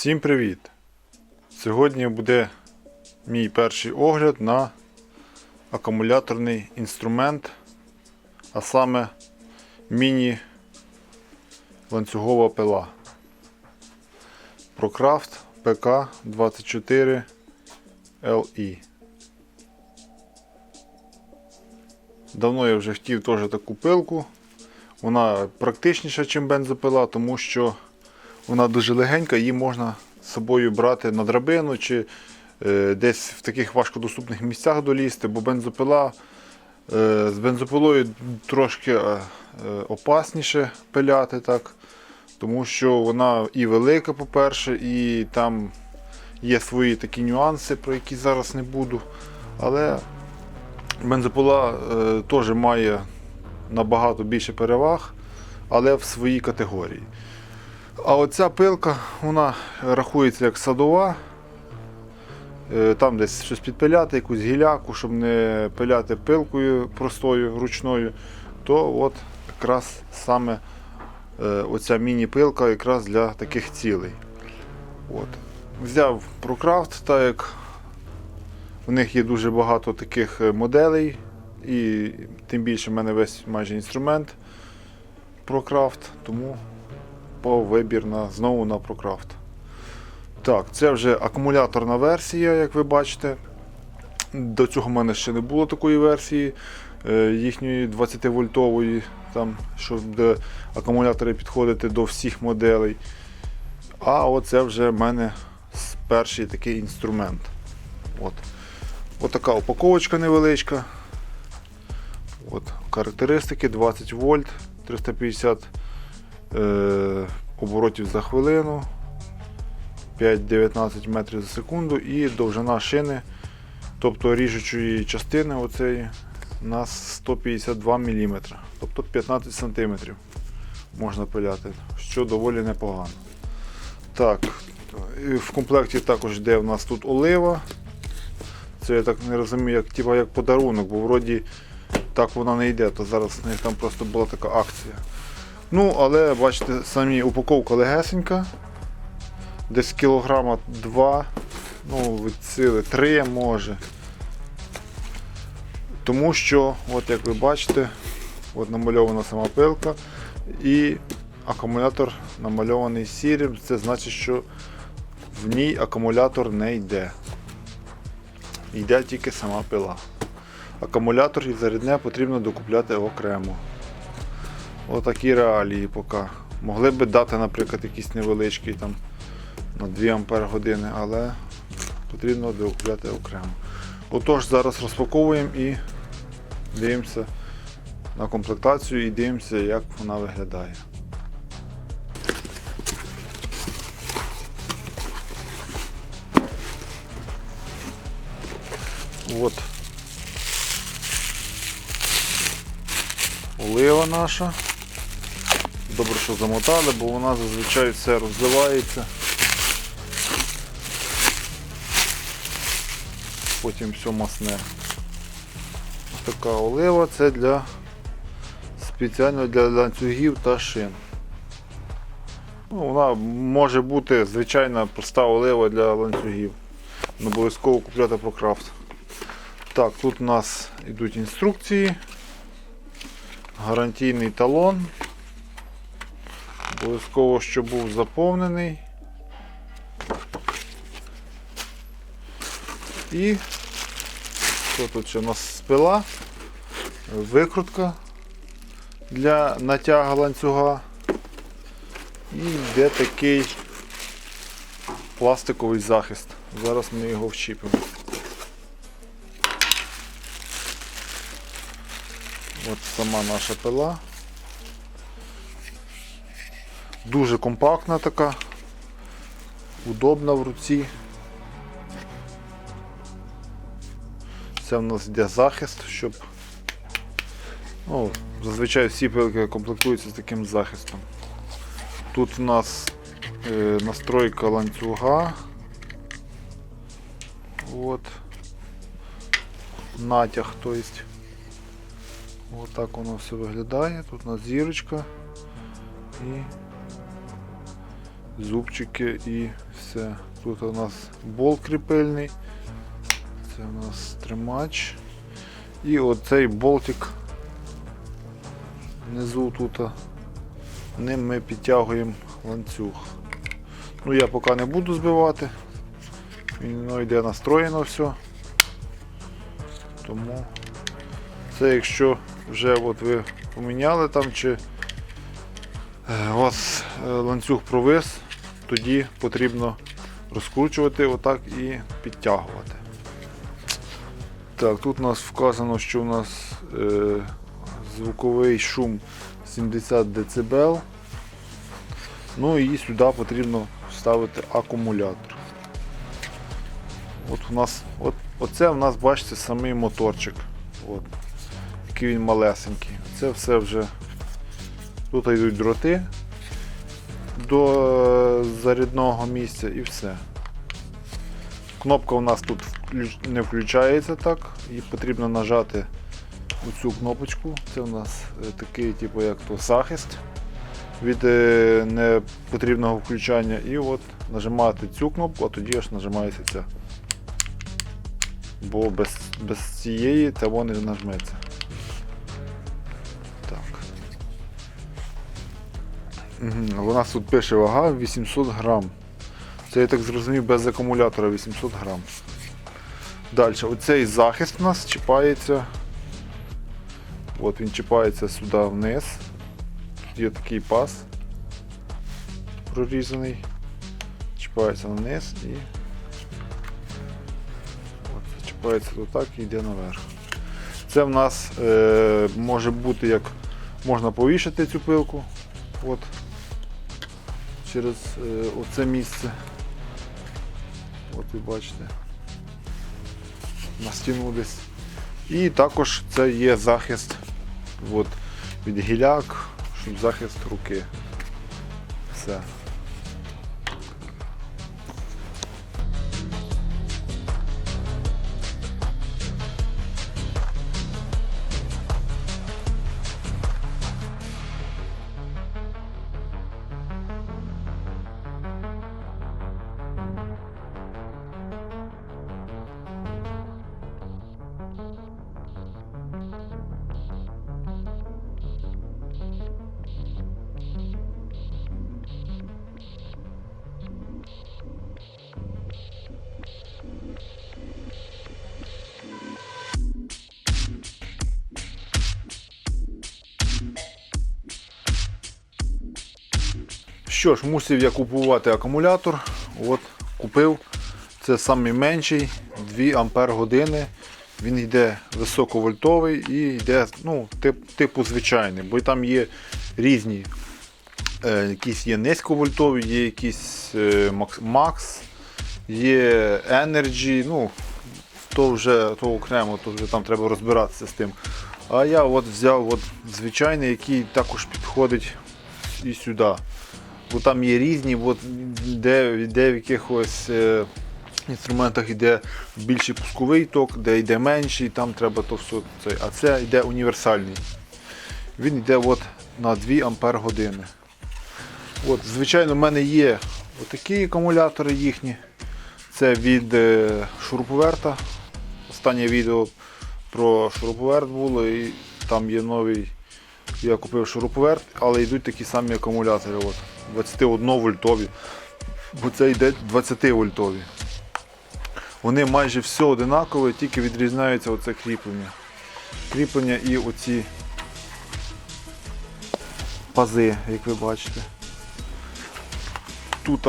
Всім привіт! Сьогодні буде мій перший огляд на акумуляторний інструмент, а саме міні-ланцюгова пила ProCraft PK24 LE. Давно я вже хотів теж таку пилку. Вона практичніша, ніж бензопила, тому що вона дуже легенька, її можна з собою брати на драбину чи е, десь в таких важкодоступних місцях долізти, бо бензопила е, з бензопилою трошки е, опасніше пиляти, так, тому що вона і велика, по-перше, і там є свої такі нюанси, про які зараз не буду. Але бензопила е, теж має набагато більше переваг, але в своїй категорії. А оця пилка, вона рахується як садова. Е, Там десь щось підпиляти, якусь гіляку, щоб не пиляти пилкою простою, ручною, то от якраз саме е, оця міні-пилка якраз для таких цілей. От. Взяв ProCraft, так як в них є дуже багато таких е, моделей, і тим більше в мене весь майже інструмент ProCraft, тому по вибір на, знову на ProCraft. Так, це вже акумуляторна версія, як ви бачите. До цього в мене ще не було такої версії е, їхньої 20-вольтової, там, щоб де акумулятори підходити до всіх моделей. А оце вже в мене перший такий інструмент. От. От така упаковочка невеличка. От, характеристики 20 вольт, 350 е, оборотів за хвилину, 5-19 метрів за секунду і довжина шини, тобто ріжучої частини оцеї, у нас 152 мм, тобто 15 см можна пиляти, що доволі непогано. Так, в комплекті також йде у нас тут олива. Це я так не розумію, як, типа, як подарунок, бо вроді так вона не йде, то зараз у них там просто була така акція. Ну, але бачите, самі упаковка легесенька. Десь кілограма 2, ну, від сили 3 може. Тому що, от як ви бачите, от намальована сама пилка і акумулятор намальований сірим. Це значить, що в ній акумулятор не йде. Йде тільки сама пила. Акумулятор і зарядне потрібно докупляти окремо. Отакі реалії поки. Могли би дати, наприклад, якийсь невеличкий там на 2 Ампер години, але потрібно докупляти окремо. Отож, зараз розпаковуємо і дивимося на комплектацію і дивимося, як вона виглядає. От олива наша. Добре, що замотали, бо вона зазвичай все розливається. Потім все масне. Така олива це для спеціально для ланцюгів та шин. Ну, вона може бути звичайна проста олива для ланцюгів. Не обов'язково купляти ProCraft. Так, тут у нас йдуть інструкції гарантійний талон. Обов'язково, щоб був заповнений. І що тут ще у нас спила, викрутка для натяга ланцюга. І йде такий пластиковий захист. Зараз ми його вчіпимо. От сама наша пила. Дуже компактна така, удобна в руці. Це в нас йде захист, щоб ну, зазвичай всі пилки комплектуються з таким захистом. Тут у нас е, настройка ланцюга. От. Натяг, то есть. Ось так воно все виглядає. Тут у нас зірочка і зубчики і все. Тут у нас болт кріпильний. Це у нас тримач. І оцей болтик внизу тут. Ним ми підтягуємо ланцюг. Ну я поки не буду збивати. Він ну, йде настроєно все. Тому це якщо вже от ви поміняли там чи у вас е, ланцюг провис, тоді потрібно розкручувати отак і підтягувати. Так, тут у нас вказано, що у нас е, звуковий шум 70 дБ. Ну і сюди потрібно вставити акумулятор. От у нас, от, оце у нас, бачите, самий моторчик. От, який він малесенький. Це все вже. Тут йдуть дроти до е, зарядного місця і все. Кнопка у нас тут не включається так, і потрібно нажати оцю кнопочку. Це у нас е, такий, типу, як то захист від е, непотрібного включання. І от нажимати цю кнопку, а тоді аж нажимається ця. Бо без, без цієї того не нажметься. Угу. Нас тут пише вага 800 грам. Це я так зрозумів без акумулятора 800 грам. Далі, оцей захист у нас чіпається. От він чіпається сюди вниз. Тут є такий паз прорізаний. Чіпається вниз і от, чіпається тут так і йде наверх. Це в нас е, може бути як можна повішати цю пилку. От, через е, оце місце. От ви бачите. На стіну десь. І також це є захист от, від гіляк, щоб захист руки. Все. Що ж, мусив я купувати акумулятор. От, купив. Це найменший 2 Ампер години. Він йде високовольтовий і йде ну, тип, типу звичайний, бо там є різні. Е, якісь є низьковольтові, є якісь е, Max, є Energy, ну, то вже то окремо, то вже там треба розбиратися з тим. А я от взяв от звичайний, який також підходить і сюди. Бо там є різні, от, де, де в якихось е, інструментах йде більший пусковий ток, де йде менший, там треба то все. Це, а це йде універсальний. Він йде от на 2 Ампер години. От, звичайно, в мене є отакі акумулятори їхні. Це від е, шуруповерта. Останнє відео про шуруповерт було і там є новий. Я купив шуруповерт, але йдуть такі самі акумулятори. От, 21 вольтові. Бо це йде 20 вольтові. Вони майже все одинакові, тільки відрізняється оце кріплення. Кріплення і оці пази, як ви бачите. Тут,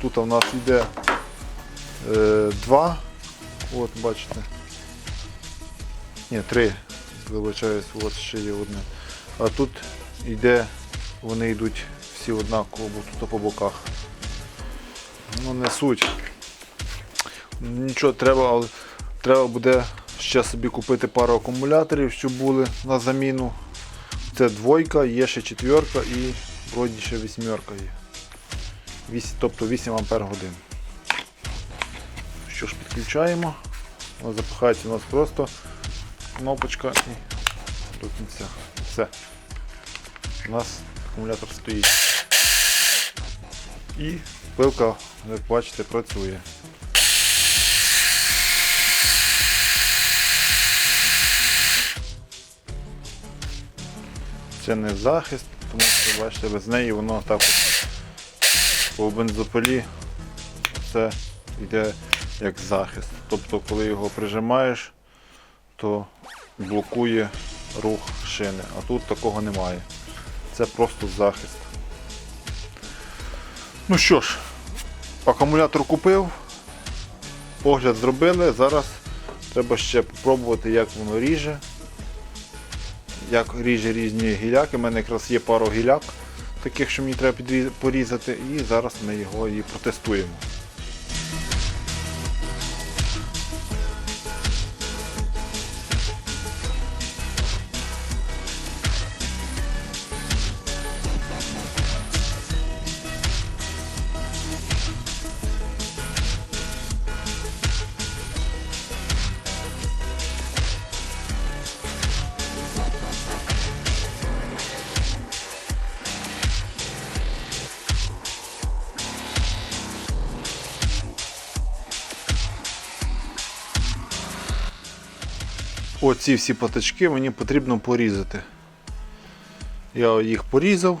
тут у нас йде е, два. От, бачите. Ні, три. Вибачаюсь, от ще є одне. А тут йде, вони йдуть всі однаково, тут по боках. Ну не суть. Нічого треба, але треба буде ще собі купити пару акумуляторів, щоб були на заміну. Це двойка, є ще четверка і вроді ще вісьмерка є. Вісь- тобто 8 ампер годин. Що ж, підключаємо. Вона запихається у нас просто кнопочка і до кінця. Все. У нас акумулятор стоїть. І пилка, як бачите, працює. Це не захист, тому що бачите, без неї воно так по бензопилі це йде як захист. Тобто, коли його прижимаєш, то блокує рух шини. А тут такого немає. Це просто захист. Ну що ж, акумулятор купив, огляд зробили. Зараз треба ще спробувати, як воно ріже. Як ріже різні гіляки. У мене якраз є пару гіляк, таких, що мені треба порізати, і зараз ми його і протестуємо. Оці всі паточки мені потрібно порізати. Я їх порізав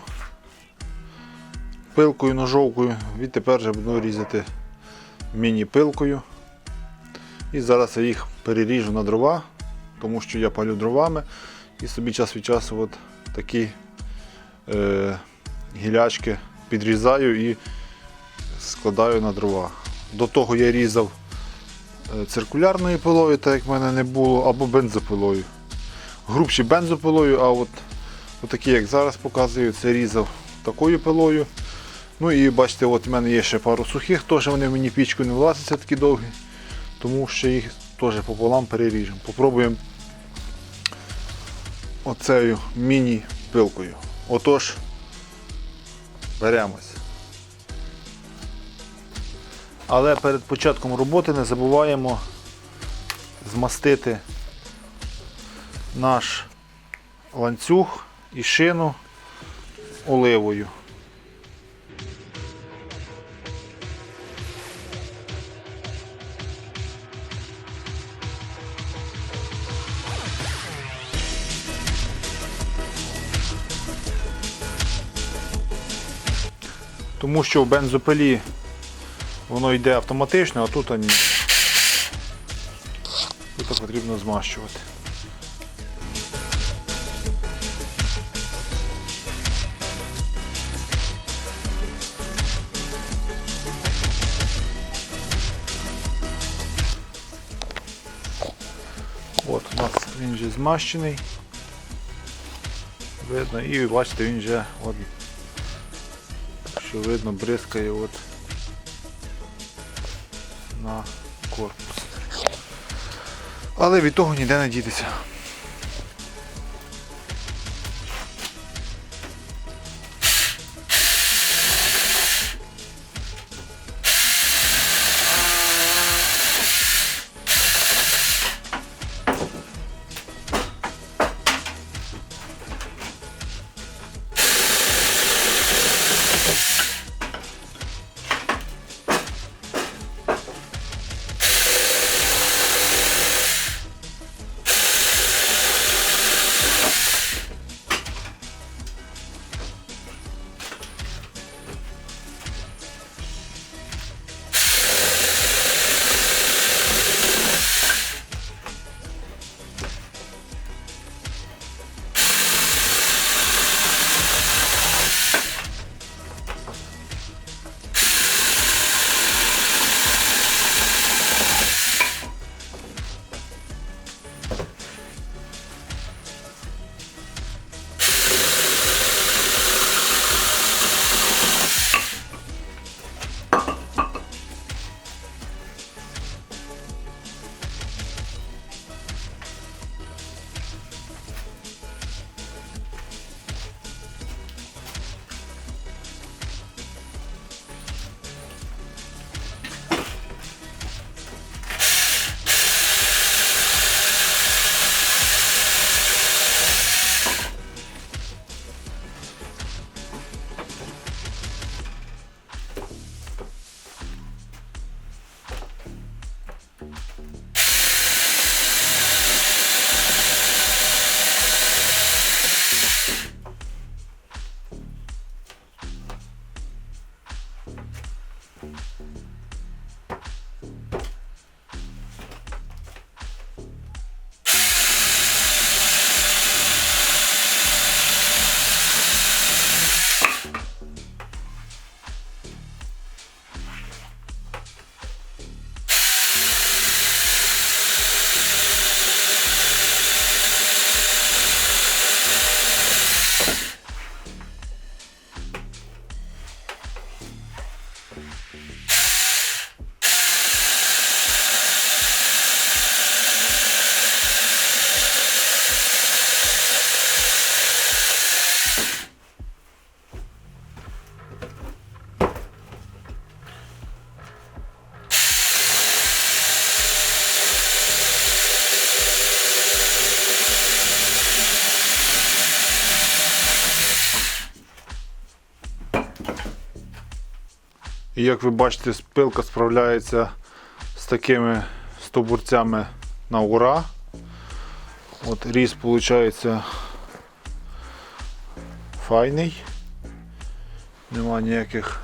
пилкою, ножовкою, відтепер вже буду різати міні-пилкою. І зараз я їх переріжу на дрова, тому що я палю дровами і собі час від часу от такі е, гілячки підрізаю і складаю на дрова. До того я різав циркулярною пилою, так як в мене не було, або бензопилою. Грубші бензопилою, а от такі, як зараз показую, це різав такою пилою. Ну і бачите, от в мене є ще пару сухих, теж вони мені пічку не влазяться такі довгі, тому що їх теж пополам переріжемо. Попробуємо оцею міні-пилкою. Отож, беремось. Але перед початком роботи не забуваємо змастити наш ланцюг і шину оливою. Тому що в бензопилі воно йде автоматично, а тут ні. Тут потрібно змащувати. От у нас він вже змащений. Видно, і бачите, він вже от, що видно бризкає от Але від того ніде не дітися. І як ви бачите, пилка справляється з такими стовбурцями на ура. От різ виходить файний. Нема ніяких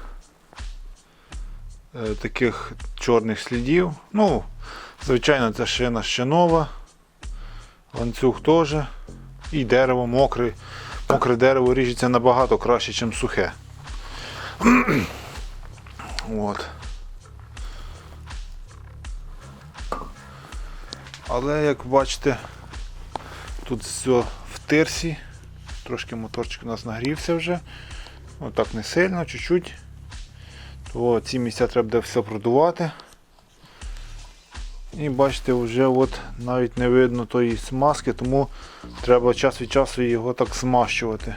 е, таких чорних слідів. Ну, звичайно, ця шина ще нова. Ланцюг теж. І дерево мокре. Мокре дерево ріжеться набагато краще, ніж сухе. От. Але як бачите, тут все в тирсі. Трошки моторчик у нас нагрівся вже. Отак не сильно, чуть-чуть. То ці місця треба буде все продувати. І бачите, вже от навіть не видно тої смазки, тому треба час від часу його так змащувати.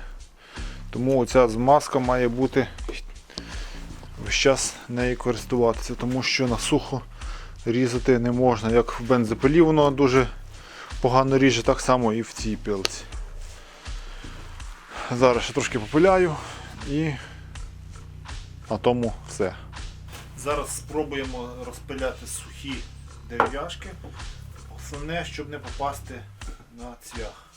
Тому оця змазка має бути весь час нею користуватися, тому що на сухо різати не можна. Як в бензопилі воно дуже погано ріже, так само і в цій пилці. Зараз ще трошки попиляю і на тому все. Зараз спробуємо розпиляти сухі дерев'яшки. Основне, щоб не попасти на цвях.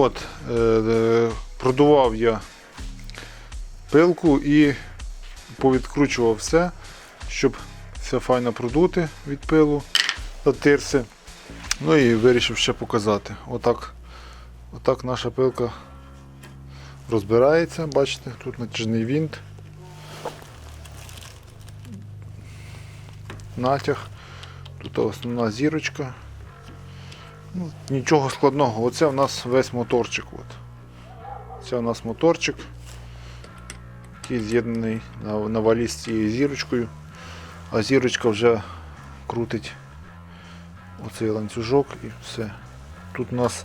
От, е, е, продував я пилку і повідкручував все, щоб все файно продути від пилу до тирси. Ну і вирішив ще показати. Отак, отак наша пилка розбирається, бачите, тут натяжний вінт. Натяг, тут основна зірочка. Нічого складного. Оце в нас весь моторчик. От. Це у нас моторчик, який з'єднаний на, на валі з цією зірочкою, а зірочка вже крутить оцей ланцюжок і все. Тут у нас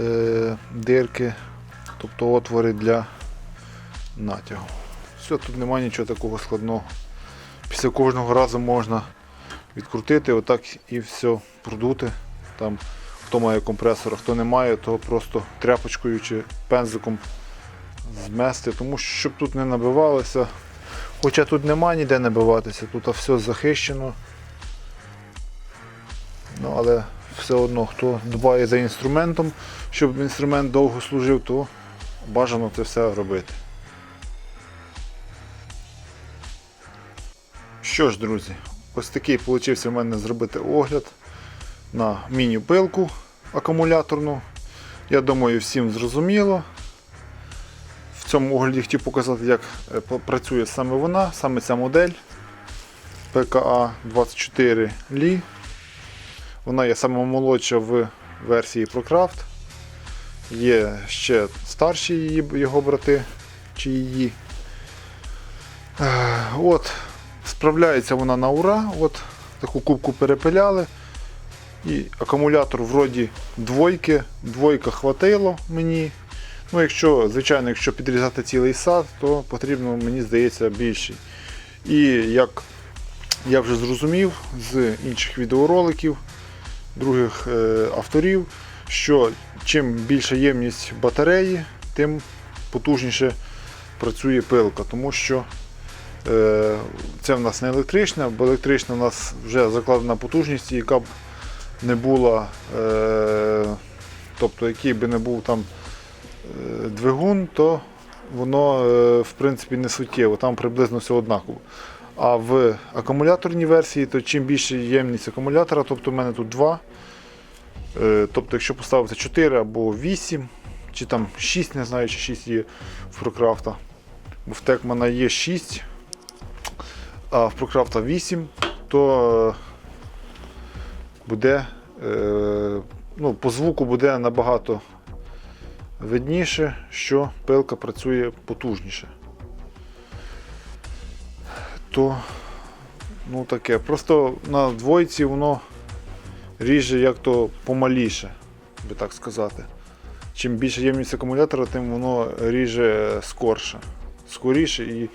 е, дирки, тобто отвори для натягу. Все, тут немає нічого такого складного. Після кожного разу можна відкрутити, отак і все продути. Там, хто має компресор, а хто не має, то просто тряпочкою чи пензиком змести, тому що щоб тут не набивалося. Хоча тут немає ніде набиватися, тут все захищено. Ну, Але все одно, хто дбає за інструментом, щоб інструмент довго служив, то бажано це все робити. Що ж, друзі, ось такий вийшов у мене зробити огляд на міні-пилку акумуляторну. Я думаю, всім зрозуміло. В цьому огляді хотів показати, як е, працює саме вона, саме ця модель PKA 24 Li. Вона є сама молодша в версії ProCraft. Є ще старші її, його брати чи її. Е, От, справляється вона на ура. От, таку кубку перепиляли. І акумулятор вроді двойки, двойка хватило мені. Ну, якщо, звичайно, якщо підрізати цілий сад, то потрібно, мені здається, більший. І як я вже зрозумів з інших відеороликів других е, авторів, що чим більша ємність батареї, тим потужніше працює пилка, тому що е, це в нас не електрична, бо електрична у нас вже закладена потужність, яка не була, е, тобто який би не був там е, двигун, то воно е, в принципі не суттєво, там приблизно все однаково. А в акумуляторній версії, то чим більше ємність акумулятора, тобто в мене тут 2. Е, Тобто, якщо поставити 4 або 8, чи там 6, не знаю, чи 6 є в Прокрафта. Бо в Текмана є 6, а в Прокрафта 8, то буде е, ну, по звуку буде набагато видніше, що пилка працює потужніше. То ну таке. Просто на двойці воно ріже як то помаліше, би так сказати. Чим більше ємність акумулятора, тим воно ріже скорше, скоріше і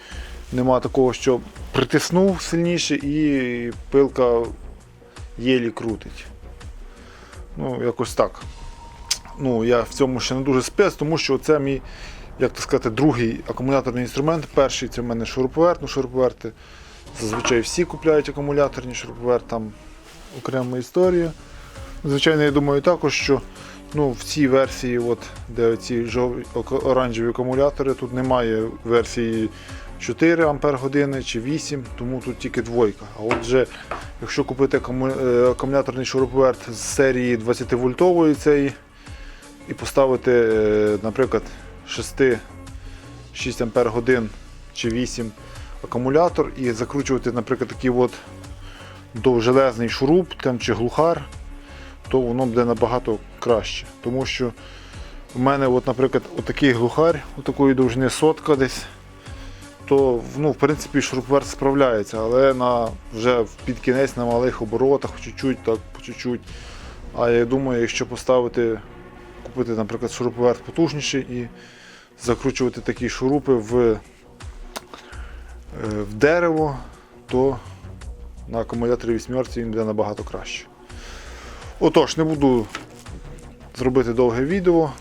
нема такого, що притиснув сильніше і пилка єлі крутить. Ну, якось так. Ну, я в цьому ще не дуже спец, тому що це мій, як то сказати, другий акумуляторний інструмент. Перший це в мене шуруповерт, ну шуруповерти. Зазвичай всі купляють акумуляторні шуруповерт, там окрема історія. Звичайно, я думаю також, що ну, в цій версії, от, де ці оранжеві акумулятори, тут немає версії 4 Ампер чи 8, тому тут тільки двойка. А от вже, якщо купити е, акумуляторний шуруповерт з серії 20 вольтової цієї і поставити, е, наприклад, 6, 6 Ампер чи 8 акумулятор і закручувати, наприклад, такий от довжелезний шуруп там, чи глухар, то воно буде набагато краще. Тому що в мене, от, наприклад, отакий глухар, отакої довжини сотка десь, то ну, в принципі шуруповерт справляється, але на, вже під кінець на малих оборотах, чуть-чуть, так, по чуть-чуть. А я думаю, якщо поставити, купити, наприклад, шуруповерт потужніший і закручувати такі шурупи в, е, в дерево, то на акумуляторі вісьмерці він буде набагато краще. Отож, не буду зробити довге відео.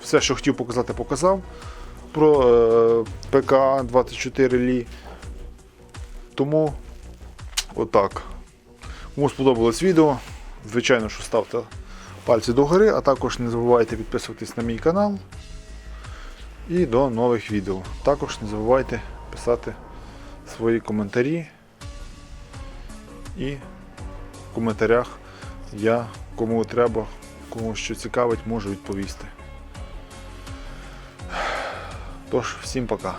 Все, що хотів показати, показав про е, ПК 24 Лі. Тому отак. Кому сподобалось відео, звичайно, що ставте пальці догори, а також не забувайте підписуватись на мій канал. І до нових відео. Також не забувайте писати свої коментарі. І в коментарях я кому треба, кому що цікавить, можу відповісти. Тож, всім пока.